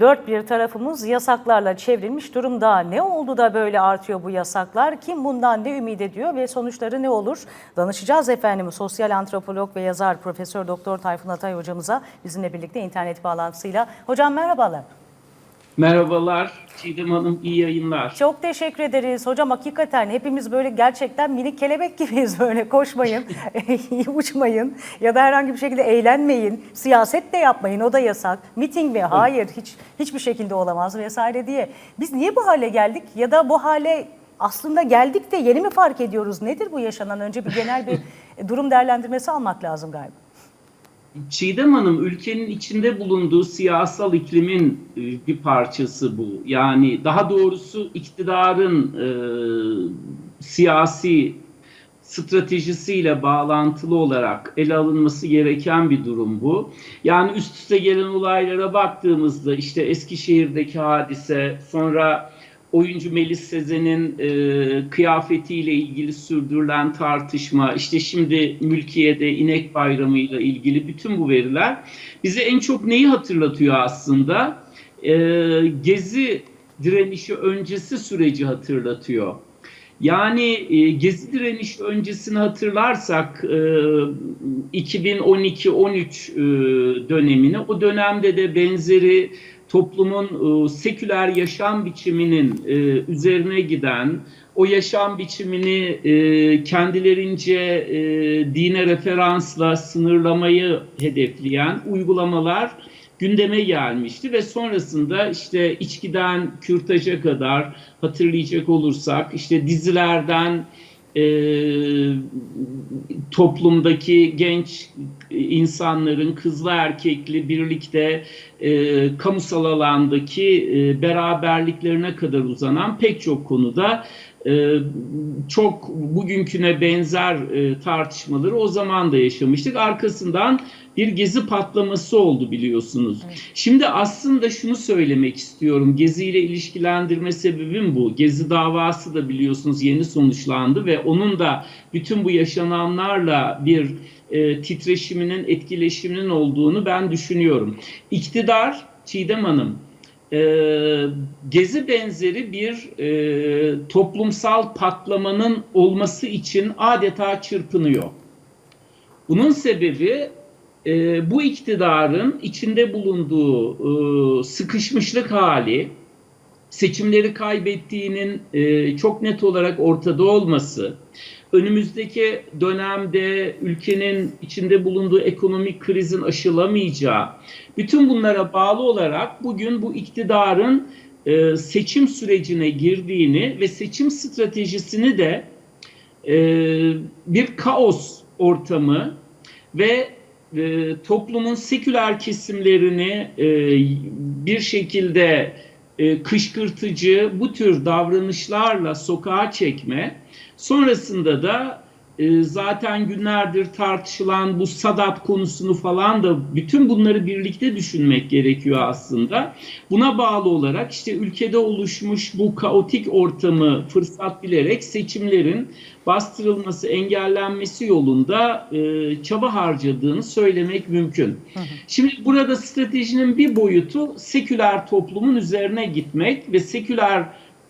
Dört bir tarafımız yasaklarla çevrilmiş durumda. Ne oldu da böyle artıyor bu yasaklar? Kim bundan ne ümit ediyor ve sonuçları ne olur? Danışacağız efendim sosyal antropolog ve yazar Profesör Doktor Tayfun Atay hocamıza bizimle birlikte internet bağlantısıyla. Hocam merhabalar. Merhabalar Çiğdem Hanım, iyi yayınlar. Çok teşekkür ederiz hocam. Hakikaten hepimiz böyle gerçekten minik kelebek gibiyiz böyle koşmayın, uçmayın ya da herhangi bir şekilde eğlenmeyin. Siyaset de yapmayın o da yasak. Miting mi? Hayır hiç hiçbir şekilde olamaz vesaire diye. Biz niye bu hale geldik ya da bu hale aslında geldik de yeni mi fark ediyoruz? Nedir bu yaşanan? Önce bir genel bir durum değerlendirmesi almak lazım galiba. Çiğdem Hanım, ülkenin içinde bulunduğu siyasal iklimin e, bir parçası bu. Yani daha doğrusu iktidarın e, siyasi stratejisiyle bağlantılı olarak ele alınması gereken bir durum bu. Yani üst üste gelen olaylara baktığımızda işte Eskişehir'deki hadise, sonra oyuncu Melis Sezen'in e, kıyafetiyle ilgili sürdürülen tartışma, işte şimdi mülkiyede inek bayramı ile ilgili bütün bu veriler bize en çok neyi hatırlatıyor aslında? E, gezi direnişi öncesi süreci hatırlatıyor. Yani e, Gezi direnişi öncesini hatırlarsak e, 2012-13 e, dönemini, o dönemde de benzeri toplumun e, seküler yaşam biçiminin e, üzerine giden, o yaşam biçimini e, kendilerince e, dine referansla sınırlamayı hedefleyen uygulamalar gündeme gelmişti ve sonrasında işte içkiden kürtaja kadar hatırlayacak olursak işte dizilerden e, toplumdaki genç insanların kızlı erkekli birlikte e, kamusal alandaki e, beraberliklerine kadar uzanan pek çok konuda e, çok bugünküne benzer e, tartışmaları o zaman da yaşamıştık. Arkasından bir gezi patlaması oldu biliyorsunuz. Evet. Şimdi aslında şunu söylemek istiyorum. Gezi ile ilişkilendirme sebebim bu. Gezi davası da biliyorsunuz yeni sonuçlandı ve onun da bütün bu yaşananlarla bir e, titreşiminin, etkileşiminin olduğunu ben düşünüyorum. İktidar, Çiğdem Hanım, e, gezi benzeri bir e, toplumsal patlamanın olması için adeta çırpınıyor. Bunun sebebi e, bu iktidarın içinde bulunduğu e, sıkışmışlık hali, seçimleri kaybettiğinin e, çok net olarak ortada olması, önümüzdeki dönemde ülkenin içinde bulunduğu ekonomik krizin aşılamayacağı, bütün bunlara bağlı olarak bugün bu iktidarın e, seçim sürecine girdiğini ve seçim stratejisini de e, bir kaos ortamı ve e, toplumun seküler kesimlerini e, bir şekilde e, kışkırtıcı bu tür davranışlarla sokağa çekme, sonrasında da e, zaten günlerdir tartışılan bu Sadat konusunu falan da bütün bunları birlikte düşünmek gerekiyor aslında. Buna bağlı olarak işte ülkede oluşmuş bu kaotik ortamı fırsat bilerek seçimlerin bastırılması, engellenmesi yolunda e, çaba harcadığını söylemek mümkün. Hı hı. Şimdi burada stratejinin bir boyutu seküler toplumun üzerine gitmek ve seküler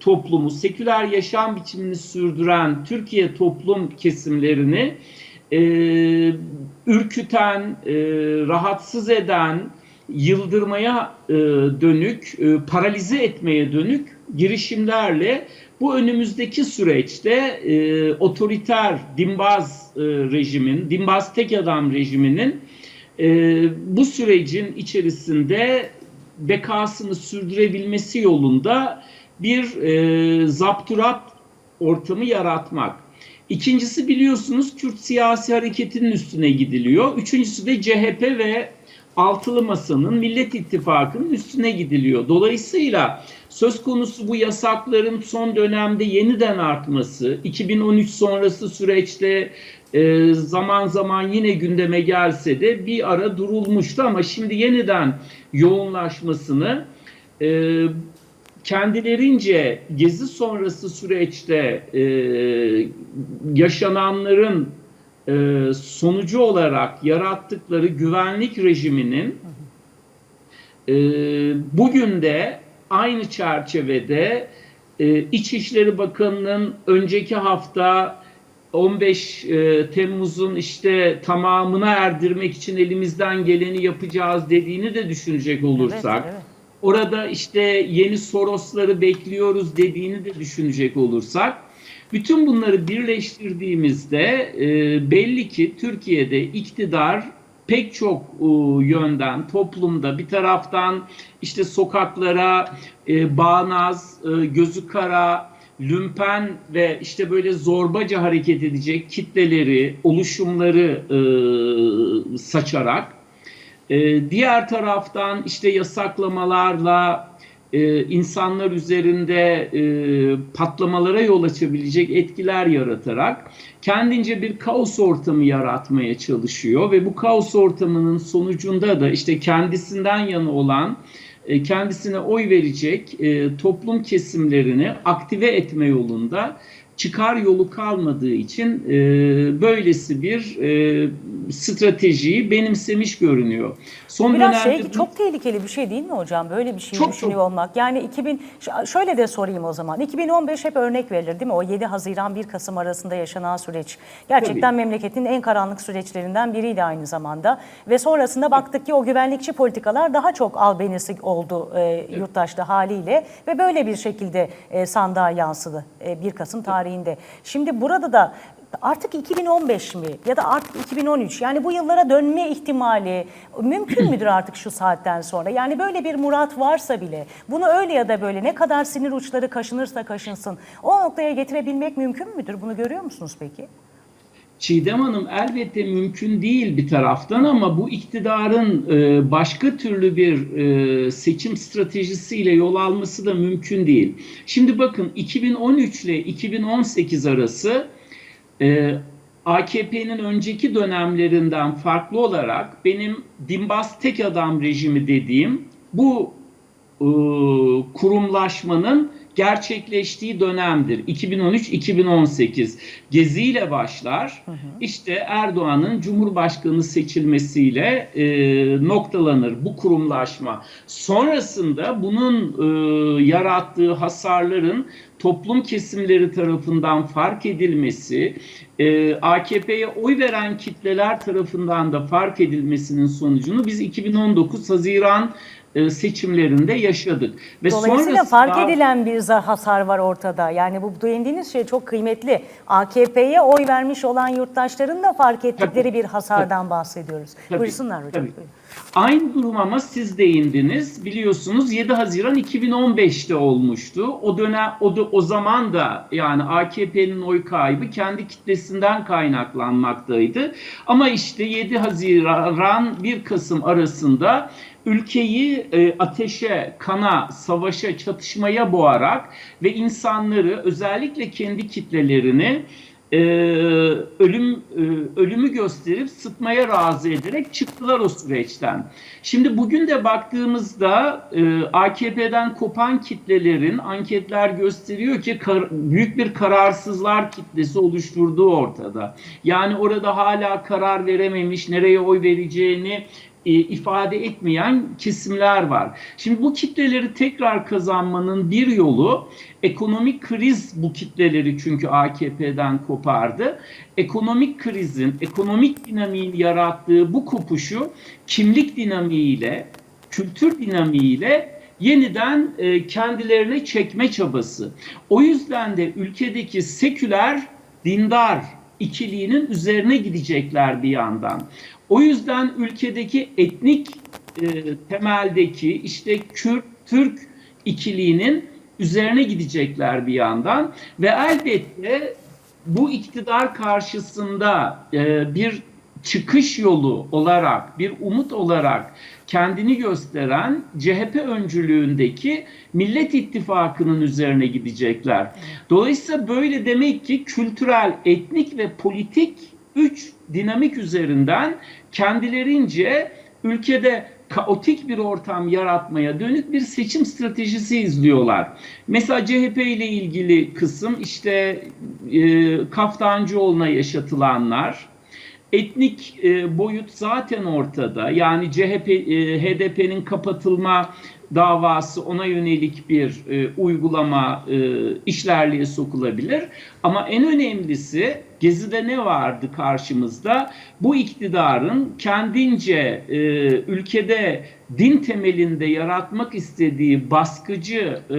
toplumu, seküler yaşam biçimini sürdüren Türkiye toplum kesimlerini e, ürküten, e, rahatsız eden, yıldırmaya e, dönük, e, paralize etmeye dönük girişimlerle bu önümüzdeki süreçte e, otoriter dinbaz e, rejimin, dinbaz tek adam rejiminin e, bu sürecin içerisinde bekasını sürdürebilmesi yolunda bir e, zapturat ortamı yaratmak. İkincisi biliyorsunuz Kürt siyasi hareketinin üstüne gidiliyor. Üçüncüsü de CHP ve Altılı Masa'nın Millet İttifakı'nın üstüne gidiliyor. Dolayısıyla söz konusu bu yasakların son dönemde yeniden artması, 2013 sonrası süreçte e, zaman zaman yine gündeme gelse de bir ara durulmuştu ama şimdi yeniden yoğunlaşmasını e, kendilerince gezi sonrası süreçte e, yaşananların e, sonucu olarak yarattıkları güvenlik rejiminin e, bugün de aynı çerçevede e, İçişleri Bakanı'nın önceki hafta 15 e, Temmuz'un işte tamamına erdirmek için elimizden geleni yapacağız dediğini de düşünecek olursak, Evet, evet. Orada işte yeni Sorosları bekliyoruz dediğini de düşünecek olursak, bütün bunları birleştirdiğimizde e, belli ki Türkiye'de iktidar pek çok e, yönden toplumda bir taraftan işte sokaklara e, bağnaz, e, gözü kara, lümpen ve işte böyle zorbaca hareket edecek kitleleri, oluşumları e, saçarak e, diğer taraftan işte yasaklamalarla e, insanlar üzerinde e, patlamalara yol açabilecek etkiler yaratarak kendince bir kaos ortamı yaratmaya çalışıyor ve bu kaos ortamının sonucunda da işte kendisinden yana olan e, kendisine oy verecek e, toplum kesimlerini aktive etme yolunda çıkar yolu kalmadığı için e, böylesi bir e, stratejiyi benimsemiş görünüyor. Son Biraz şey dönemde bu- çok tehlikeli bir şey değil mi hocam? Böyle bir şey Çok, düşünüyor çok. olmak. Yani 2000 ş- şöyle de sorayım o zaman. 2015 hep örnek verilir değil mi? O 7 Haziran 1 Kasım arasında yaşanan süreç. Gerçekten Tabii. memleketin en karanlık süreçlerinden biriydi aynı zamanda. Ve sonrasında baktık ki o güvenlikçi politikalar daha çok albenisi oldu e, yurttaşta haliyle ve böyle bir şekilde e, sandığa yansıdı e, 1 Kasım tarihinde. Şimdi burada da Artık 2015 mi ya da artık 2013 yani bu yıllara dönme ihtimali mümkün müdür artık şu saatten sonra? Yani böyle bir murat varsa bile bunu öyle ya da böyle ne kadar sinir uçları kaşınırsa kaşınsın o noktaya getirebilmek mümkün müdür? Bunu görüyor musunuz peki? Çiğdem Hanım elbette mümkün değil bir taraftan ama bu iktidarın e, başka türlü bir e, seçim stratejisiyle yol alması da mümkün değil. Şimdi bakın 2013 ile 2018 arası e, AKP'nin önceki dönemlerinden farklı olarak benim Dimbas tek adam rejimi dediğim bu kurumlaşmanın gerçekleştiği dönemdir. 2013-2018 Gezi ile başlar. İşte Erdoğan'ın Cumhurbaşkanı seçilmesiyle e, noktalanır bu kurumlaşma. Sonrasında bunun e, yarattığı hasarların toplum kesimleri tarafından fark edilmesi, e, AKP'ye oy veren kitleler tarafından da fark edilmesinin sonucunu biz 2019 Haziran seçimlerinde yaşadık. Ve Dolayısıyla fark edilen bir hasar var ortada. Yani bu değindiğiniz şey çok kıymetli. AKP'ye oy vermiş olan yurttaşların da fark ettikleri Tabii, bir hasardan bahsediyoruz. Tabii, Buyursunlar hocam. tabii. Aynı durum ama siz değindiniz. Biliyorsunuz 7 Haziran 2015'te olmuştu. O dönem o, da, o zaman da yani AKP'nin oy kaybı kendi kitlesinden kaynaklanmaktaydı. Ama işte 7 Haziran 1 Kasım arasında ülkeyi e, ateşe, kana, savaşa, çatışmaya boğarak ve insanları özellikle kendi kitlelerini e, ölüm e, ölümü gösterip sıtmaya razı ederek çıktılar o süreçten. Şimdi bugün de baktığımızda e, AKP'den kopan kitlelerin anketler gösteriyor ki kar- büyük bir kararsızlar kitlesi oluşturduğu ortada. Yani orada hala karar verememiş, nereye oy vereceğini ifade etmeyen kesimler var. Şimdi bu kitleleri tekrar kazanmanın bir yolu ekonomik kriz bu kitleleri çünkü AKP'den kopardı. Ekonomik krizin, ekonomik dinamiğin yarattığı bu kopuşu kimlik dinamiğiyle, kültür dinamiğiyle yeniden e, kendilerine çekme çabası. O yüzden de ülkedeki seküler, dindar ikiliğinin üzerine gidecekler bir yandan. O yüzden ülkedeki etnik e, temeldeki işte Kürt, Türk ikiliğinin üzerine gidecekler bir yandan ve elbette bu iktidar karşısında e, bir çıkış yolu olarak, bir umut olarak kendini gösteren CHP öncülüğündeki Millet İttifakı'nın üzerine gidecekler. Dolayısıyla böyle demek ki kültürel, etnik ve politik üç dinamik üzerinden kendilerince ülkede kaotik bir ortam yaratmaya dönük bir seçim stratejisi izliyorlar. Mesela CHP ile ilgili kısım işte e, Kaftancıoğlu'na yaşatılanlar, etnik e, boyut zaten ortada. Yani CHP, e, HDP'nin kapatılma davası ona yönelik bir e, uygulama e, işlerliğe sokulabilir. Ama en önemlisi Gezi'de ne vardı karşımızda? Bu iktidarın kendince e, ülkede din temelinde yaratmak istediği baskıcı e,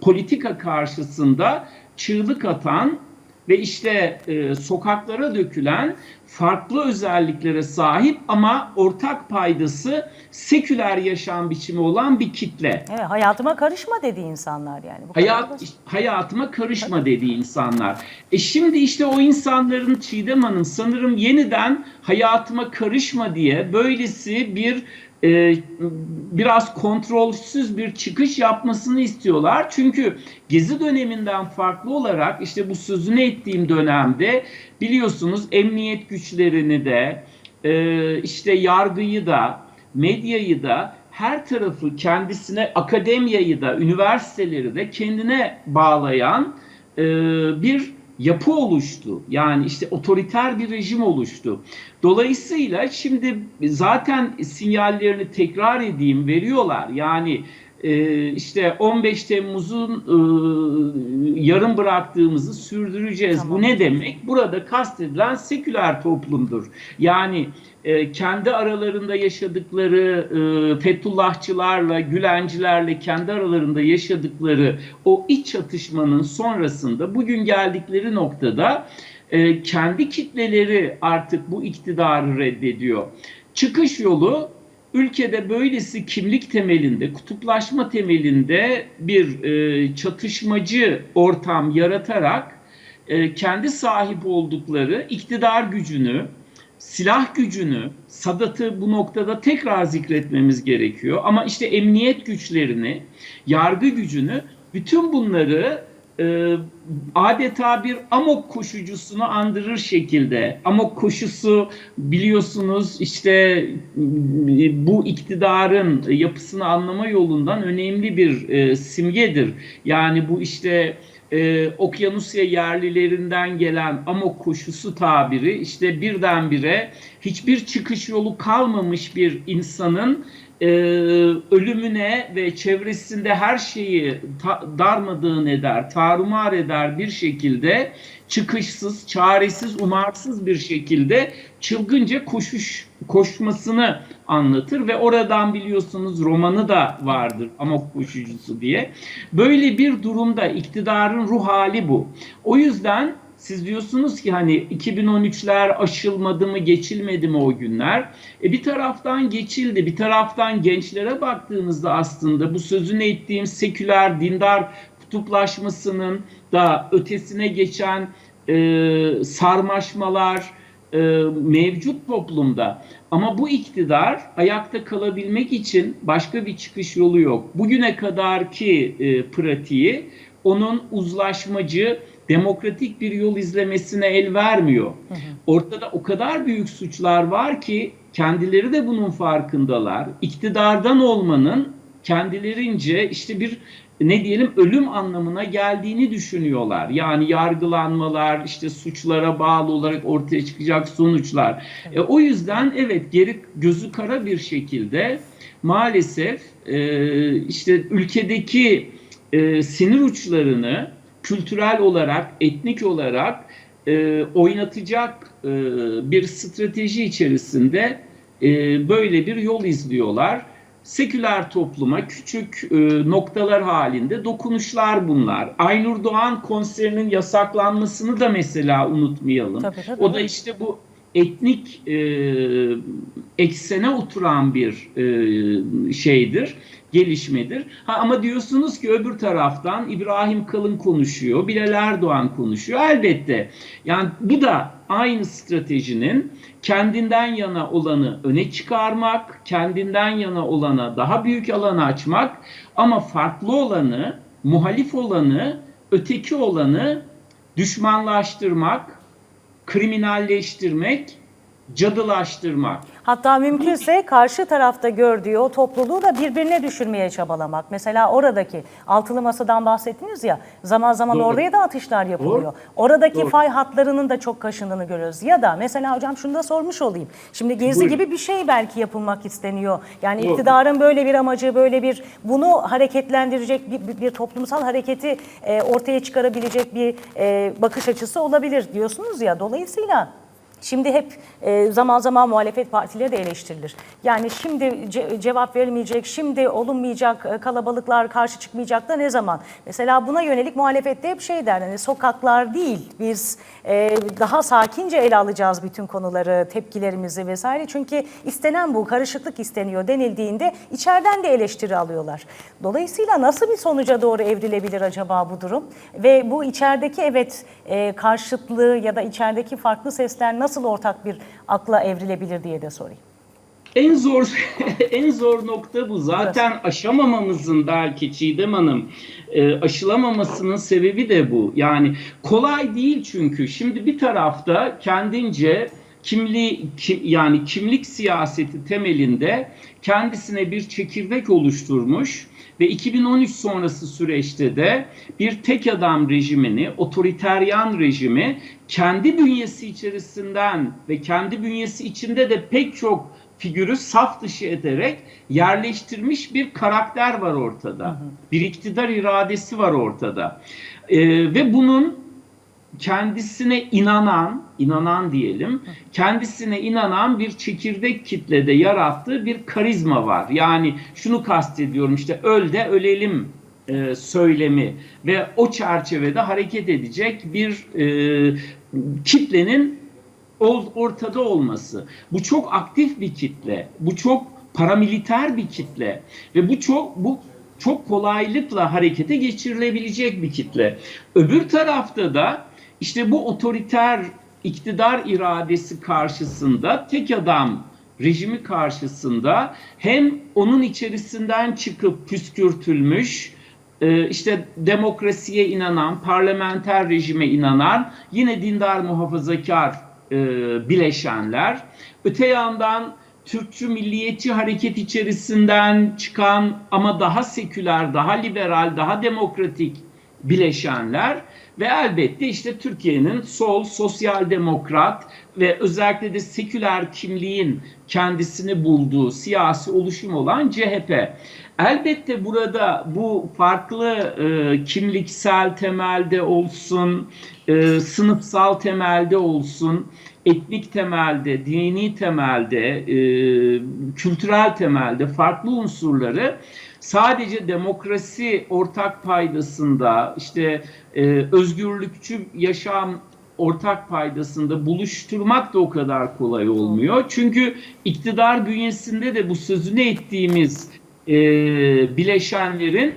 politika karşısında çığlık atan ve işte e, sokaklara dökülen farklı özelliklere sahip ama ortak paydası seküler yaşam biçimi olan bir kitle. Evet, hayatıma karışma dedi insanlar yani. Bu Hayat hayatıma karışma dediği insanlar. E şimdi işte o insanların Çiğdem Hanım sanırım yeniden hayatıma karışma diye böylesi bir e, biraz kontrolsüz bir çıkış yapmasını istiyorlar. Çünkü Gezi döneminden farklı olarak işte bu sözünü ettiğim dönemde biliyorsunuz emniyet güçlerini de e, işte yargıyı da medyayı da her tarafı kendisine akademiyayı da üniversiteleri de kendine bağlayan e, bir yapı oluştu. Yani işte otoriter bir rejim oluştu. Dolayısıyla şimdi zaten sinyallerini tekrar edeyim veriyorlar. Yani e, işte 15 Temmuz'un e, yarım bıraktığımızı sürdüreceğiz. Tamam. Bu ne demek? Burada kastedilen seküler toplumdur. Yani e, kendi aralarında yaşadıkları e, Fethullahçılarla, Gülencilerle kendi aralarında yaşadıkları o iç çatışmanın sonrasında bugün geldikleri noktada e, kendi kitleleri artık bu iktidarı reddediyor. Çıkış yolu ülkede böylesi kimlik temelinde, kutuplaşma temelinde bir e, çatışmacı ortam yaratarak e, kendi sahip oldukları iktidar gücünü, silah gücünü, Sadat'ı bu noktada tekrar zikretmemiz gerekiyor. Ama işte emniyet güçlerini, yargı gücünü, bütün bunları e, adeta bir amok koşucusunu andırır şekilde. Amok koşusu biliyorsunuz işte bu iktidarın yapısını anlama yolundan önemli bir e, simgedir. Yani bu işte e, Okyanusya yerlilerinden gelen amok koşusu tabiri işte birdenbire hiçbir çıkış yolu kalmamış bir insanın e, ölümüne ve çevresinde her şeyi ta, darmadağın eder, tarumar eder bir şekilde çıkışsız, çaresiz, umarsız bir şekilde çılgınca koşuş koşmasını anlatır ve oradan biliyorsunuz romanı da vardır Amok koşucusu diye. Böyle bir durumda iktidarın ruh hali bu. O yüzden siz diyorsunuz ki hani 2013'ler aşılmadı mı geçilmedi mi o günler? E bir taraftan geçildi bir taraftan gençlere baktığımızda aslında bu sözünü ettiğim seküler dindar kutuplaşmasının da ötesine geçen e, sarmaşmalar e, mevcut toplumda. Ama bu iktidar ayakta kalabilmek için başka bir çıkış yolu yok. Bugüne kadarki e, pratiği onun uzlaşmacı demokratik bir yol izlemesine el vermiyor. Ortada o kadar büyük suçlar var ki kendileri de bunun farkındalar. İktidardan olmanın kendilerince işte bir ne diyelim ölüm anlamına geldiğini düşünüyorlar. Yani yargılanmalar, işte suçlara bağlı olarak ortaya çıkacak sonuçlar. E, o yüzden evet geri gözü kara bir şekilde maalesef e, işte ülkedeki e, sinir uçlarını kültürel olarak, etnik olarak e, oynatacak e, bir strateji içerisinde e, böyle bir yol izliyorlar. Seküler topluma küçük e, noktalar halinde dokunuşlar bunlar. Aynur Doğan konserinin yasaklanmasını da mesela unutmayalım. Tabii, tabii. O da işte bu etnik e, eksene oturan bir e, şeydir, gelişmedir. Ha, ama diyorsunuz ki öbür taraftan İbrahim Kalın konuşuyor, Bilal Erdoğan konuşuyor. Elbette. Yani bu da aynı stratejinin kendinden yana olanı öne çıkarmak, kendinden yana olana daha büyük alanı açmak ama farklı olanı, muhalif olanı, öteki olanı düşmanlaştırmak, kriminalleştirmek, cadılaştırmak. Hatta mümkünse karşı tarafta gördüğü o topluluğu da birbirine düşürmeye çabalamak. Mesela oradaki altılı masadan bahsettiniz ya zaman zaman Doğru. oraya da atışlar yapılıyor. Oradaki Doğru. fay hatlarının da çok kaşındığını görüyoruz. Ya da mesela hocam şunu da sormuş olayım. Şimdi gezi Buyurun. gibi bir şey belki yapılmak isteniyor. Yani Doğru. iktidarın böyle bir amacı, böyle bir bunu hareketlendirecek bir, bir- bir toplumsal hareketi e, ortaya çıkarabilecek bir e, bakış açısı olabilir diyorsunuz ya. Dolayısıyla Şimdi hep e, zaman zaman muhalefet partileri de eleştirilir. Yani şimdi ce- cevap verilmeyecek, şimdi olunmayacak, e, kalabalıklar karşı çıkmayacak da ne zaman? Mesela buna yönelik muhalefette hep şey der, hani sokaklar değil, biz e, daha sakince ele alacağız bütün konuları, tepkilerimizi vesaire. Çünkü istenen bu, karışıklık isteniyor denildiğinde içeriden de eleştiri alıyorlar. Dolayısıyla nasıl bir sonuca doğru evrilebilir acaba bu durum? Ve bu içerideki evet e, karşıtlığı ya da içerideki farklı sesler nasıl ortak bir akla evrilebilir diye de sorayım. En zor en zor nokta bu. Zaten aşamamamızın belki Çiğdem Hanım e, aşılamamasının sebebi de bu. Yani kolay değil çünkü. Şimdi bir tarafta kendince kimli kim, yani kimlik siyaseti temelinde kendisine bir çekirdek oluşturmuş ve 2013 sonrası süreçte de bir tek adam rejimini, otoriteryan rejimi kendi bünyesi içerisinden ve kendi bünyesi içinde de pek çok figürü saf dışı ederek yerleştirmiş bir karakter var ortada. Bir iktidar iradesi var ortada. Ee, ve bunun kendisine inanan, inanan diyelim, kendisine inanan bir çekirdek kitlede yarattığı bir karizma var. Yani şunu kastediyorum işte öl de ölelim e, söylemi ve o çerçevede hareket edecek bir e, kitlenin ortada olması. Bu çok aktif bir kitle. Bu çok paramiliter bir kitle ve bu çok bu çok kolaylıkla harekete geçirilebilecek bir kitle. Öbür tarafta da işte bu otoriter iktidar iradesi karşısında tek adam rejimi karşısında hem onun içerisinden çıkıp püskürtülmüş e, işte demokrasiye inanan, parlamenter rejime inanan yine dindar muhafazakar e, bileşenler. Öte yandan Türkçü milliyetçi hareket içerisinden çıkan ama daha seküler, daha liberal, daha demokratik bileşenler ve elbette işte Türkiye'nin sol, sosyal demokrat ve özellikle de seküler kimliğin kendisini bulduğu siyasi oluşum olan CHP. Elbette burada bu farklı e, kimliksel temelde olsun, e, sınıfsal temelde olsun, etnik temelde, dini temelde, e, kültürel temelde farklı unsurları sadece demokrasi ortak paydasında, işte e, özgürlükçü yaşam ortak paydasında buluşturmak da o kadar kolay olmuyor. Çünkü iktidar bünyesinde de bu sözünü ettiğimiz e, bileşenlerin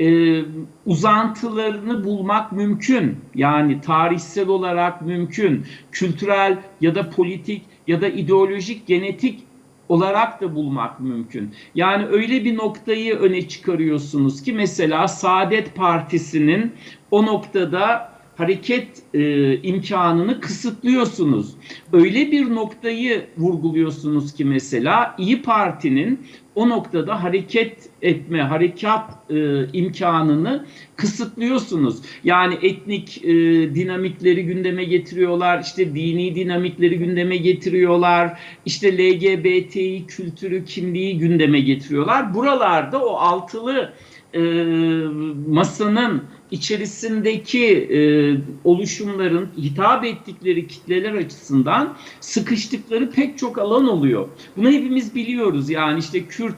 e, uzantılarını bulmak mümkün. Yani tarihsel olarak mümkün. Kültürel ya da politik ya da ideolojik, genetik olarak da bulmak mümkün. Yani öyle bir noktayı öne çıkarıyorsunuz ki mesela Saadet Partisi'nin o noktada hareket e, imkanını kısıtlıyorsunuz. Öyle bir noktayı vurguluyorsunuz ki mesela İyi Parti'nin o noktada hareket etme, harekat e, imkanını kısıtlıyorsunuz. Yani etnik e, dinamikleri gündeme getiriyorlar, işte dini dinamikleri gündeme getiriyorlar, işte LGBTİ kültürü, kimliği gündeme getiriyorlar. Buralarda o altılı e, masanın içerisindeki e, oluşumların hitap ettikleri kitleler açısından sıkıştıkları pek çok alan oluyor. Bunu hepimiz biliyoruz. Yani işte Kürt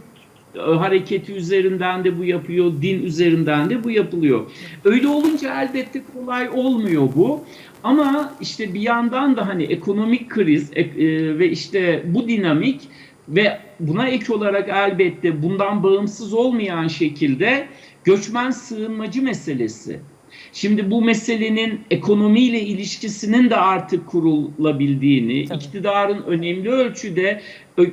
e, hareketi üzerinden de bu yapıyor, din üzerinden de bu yapılıyor. Öyle olunca elbette kolay olmuyor bu. Ama işte bir yandan da hani ekonomik kriz e, e, ve işte bu dinamik ve buna ek olarak elbette bundan bağımsız olmayan şekilde göçmen sığınmacı meselesi. Şimdi bu meselenin ekonomiyle ilişkisinin de artık kurulabildiğini, Tabii. iktidarın önemli ölçüde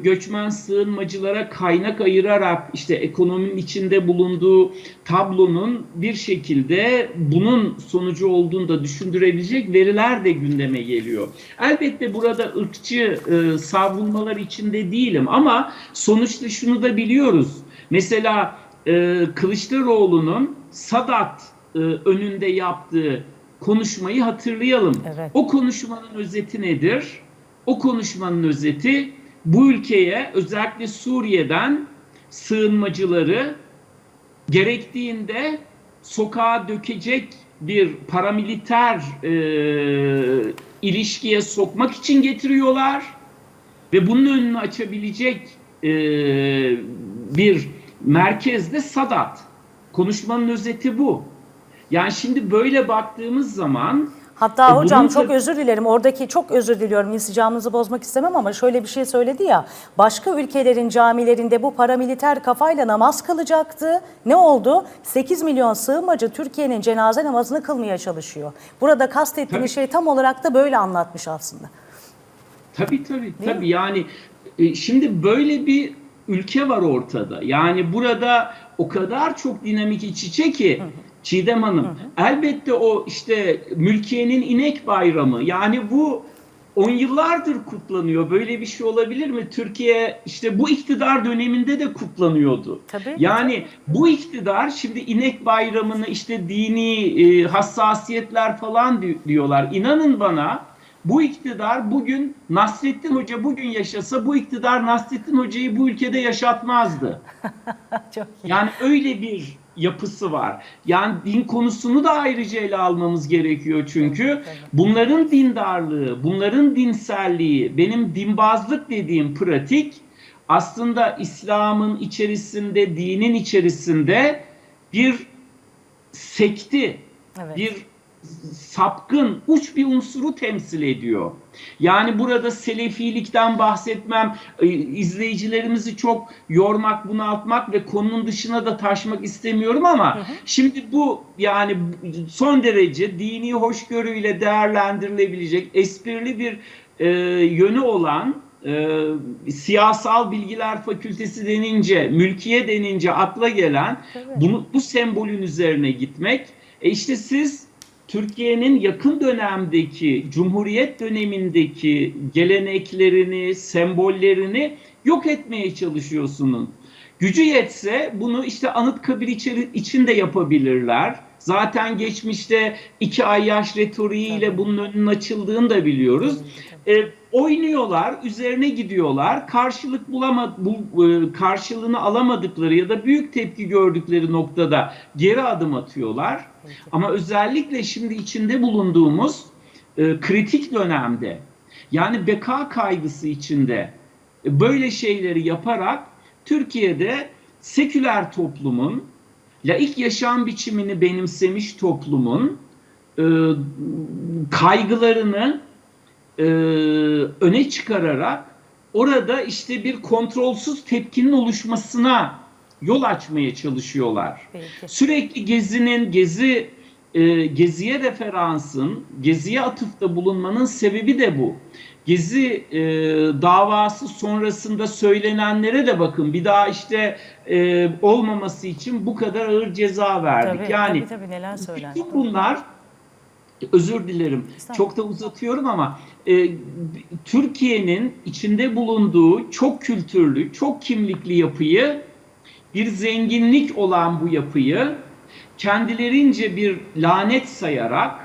göçmen sığınmacılara kaynak ayırarak işte ekonominin içinde bulunduğu tablonun bir şekilde bunun sonucu olduğunu da düşündürebilecek veriler de gündeme geliyor. Elbette burada ırkçı e, savrulmalar içinde değilim ama sonuçta şunu da biliyoruz. Mesela e, Kılıçdaroğlu'nun Sadat e, önünde yaptığı konuşmayı hatırlayalım. Evet. O konuşmanın özeti nedir? O konuşmanın özeti bu ülkeye özellikle Suriye'den sığınmacıları gerektiğinde sokağa dökecek bir paramiliter e, ilişkiye sokmak için getiriyorlar ve bunun önünü açabilecek e, bir merkezde Sadat. Konuşmanın özeti bu. Yani şimdi böyle baktığımız zaman Hatta E, hocam çok özür dilerim. Oradaki çok özür diliyorum. İnsicamınızı bozmak istemem ama şöyle bir şey söyledi ya. Başka ülkelerin camilerinde bu paramiliter kafayla namaz kılacaktı. Ne oldu? 8 milyon sığınmacı Türkiye'nin cenaze namazını kılmaya çalışıyor. Burada kastettiğiniz Tabii. şey tam olarak da böyle anlatmış aslında. Tabii tabii Değil tabii yani e, şimdi böyle bir ülke var ortada. Yani burada o kadar çok dinamik iç içe ki Çiğdem Hanım elbette o işte mülkiyenin inek bayramı yani bu on yıllardır kutlanıyor. Böyle bir şey olabilir mi? Türkiye işte bu iktidar döneminde de kutlanıyordu. Tabii. Yani bu iktidar şimdi inek bayramını işte dini e, hassasiyetler falan di- diyorlar. İnanın bana bu iktidar bugün Nasrettin Hoca bugün yaşasa bu iktidar Nasrettin Hoca'yı bu ülkede yaşatmazdı. Çok iyi. Yani öyle bir yapısı var. Yani din konusunu da ayrıca ele almamız gerekiyor çünkü. Bunların dindarlığı, bunların dinselliği, benim dinbazlık dediğim pratik aslında İslam'ın içerisinde, dinin içerisinde bir sekti, Evet. bir sapkın, uç bir unsuru temsil ediyor. Yani burada selefilikten bahsetmem, e, izleyicilerimizi çok yormak, bunaltmak ve konunun dışına da taşmak istemiyorum ama şimdi bu yani son derece dini hoşgörüyle değerlendirilebilecek esprili bir e, yönü olan e, siyasal bilgiler fakültesi denince, mülkiye denince akla gelen Evet. bunu bu sembolün üzerine gitmek. E işte siz Türkiye'nin yakın dönemdeki, Cumhuriyet dönemindeki geleneklerini, sembollerini yok etmeye çalışıyorsunuz. Gücü yetse bunu işte Anıtkabir içinde yapabilirler. Zaten geçmişte iki ay yaş retoriğiyle bunun önünün açıldığını da biliyoruz. E, oynuyorlar, üzerine gidiyorlar. Karşılık bulama, bu, e, karşılığını alamadıkları ya da büyük tepki gördükleri noktada geri adım atıyorlar. Ama özellikle şimdi içinde bulunduğumuz e, kritik dönemde yani beka kaygısı içinde e, böyle şeyleri yaparak Türkiye'de seküler toplumun laik yaşam biçimini benimsemiş toplumun e, kaygılarını e, öne çıkararak orada işte bir kontrolsüz tepkinin oluşmasına yol açmaya çalışıyorlar. Peki. Sürekli Gezi'nin, Gezi e, Gezi'ye referansın, Gezi'ye atıfta bulunmanın sebebi de bu. Gezi e, davası sonrasında söylenenlere de bakın. Bir daha işte e, olmaması için bu kadar ağır ceza verdik. Tabii, yani tabii, tabii, neler söylendi. bütün bunlar özür dilerim. Çok da uzatıyorum ama e, Türkiye'nin içinde bulunduğu çok kültürlü, çok kimlikli yapıyı bir zenginlik olan bu yapıyı kendilerince bir lanet sayarak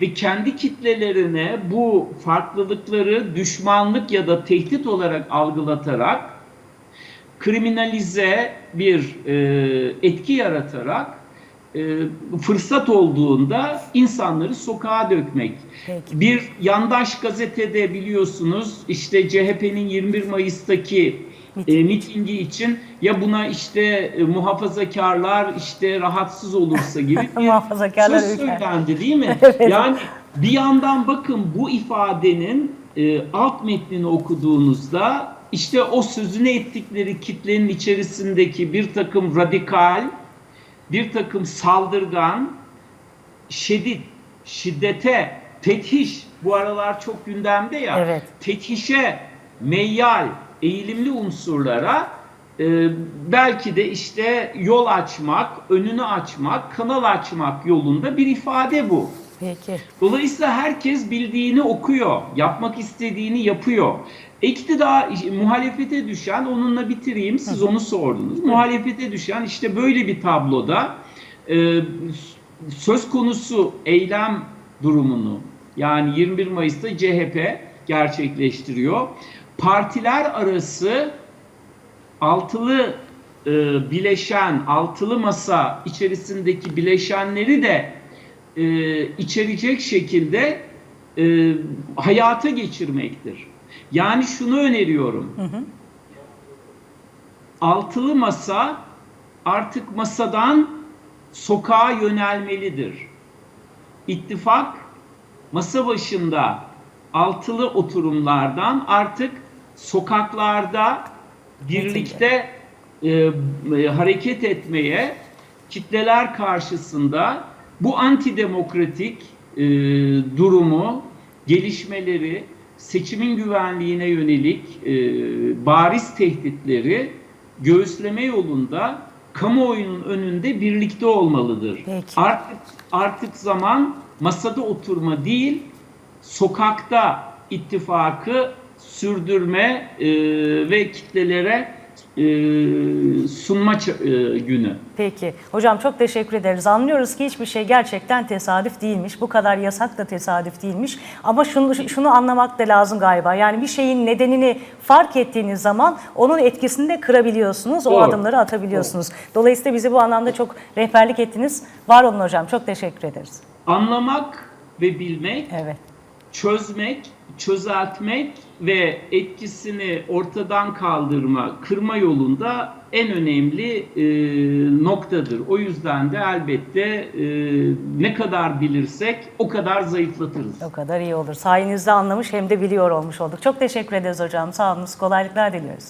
ve kendi kitlelerine bu farklılıkları düşmanlık ya da tehdit olarak algılatarak kriminalize bir e, etki yaratarak e, fırsat olduğunda insanları sokağa dökmek. Peki. Bir yandaş gazetede biliyorsunuz işte CHP'nin 21 Mayıs'taki e, mitingi için ya buna işte e, muhafazakarlar işte rahatsız olursa gibi bir söz söylendi değil mi? Evet. Yani bir yandan bakın bu ifadenin e, alt metnini okuduğunuzda işte o sözünü ettikleri kitlenin içerisindeki bir takım radikal, bir takım saldırgan şiddet, şiddete, fetiş bu aralar çok gündemde ya. Evet. Fetişe, meyyal, eğilimli unsurlara e, belki de işte yol açmak, önünü açmak, kanal açmak yolunda bir ifade bu. Peki. Dolayısıyla herkes bildiğini okuyor, yapmak istediğini yapıyor. İktidar, muhalefete düşen, onunla bitireyim, siz onu sordunuz. Muhalefete düşen işte böyle bir tabloda e, söz konusu eylem durumunu, yani 21 Mayıs'ta CHP gerçekleştiriyor. Partiler arası altılı e, bileşen, altılı masa içerisindeki bileşenleri de e, içerecek şekilde e, hayata geçirmektir. Yani şunu öneriyorum. Altılı masa artık masadan sokağa yönelmelidir. İttifak masa başında altılı oturumlardan artık sokaklarda birlikte e, e, hareket etmeye kitleler karşısında bu antidemokratik e, durumu, gelişmeleri, seçimin güvenliğine yönelik e, bariz tehditleri göğüsleme yolunda kamuoyunun önünde birlikte olmalıdır. Peki. Artık artık zaman masada oturma değil, sokakta ittifakı sürdürme e, ve kitlelere sunma ç- e, günü. Peki. Hocam çok teşekkür ederiz. Anlıyoruz ki hiçbir şey gerçekten tesadüf değilmiş. Bu kadar yasak da tesadüf değilmiş. Ama şunu, şunu anlamak da lazım galiba. Yani bir şeyin nedenini fark ettiğiniz zaman onun etkisini de kırabiliyorsunuz. O Doğru. adımları atabiliyorsunuz. Dolayısıyla bizi bu anlamda çok rehberlik ettiniz. Var olun hocam. Çok teşekkür ederiz. Anlamak ve bilmek, Evet. çözmek, çözeltmek ve etkisini ortadan kaldırma, kırma yolunda en önemli e, noktadır. O yüzden de elbette e, ne kadar bilirsek o kadar zayıflatırız. O kadar iyi olur. Sayenizde anlamış hem de biliyor olmuş olduk. Çok teşekkür ederiz hocam. Sağ olun. Kolaylıklar diliyoruz.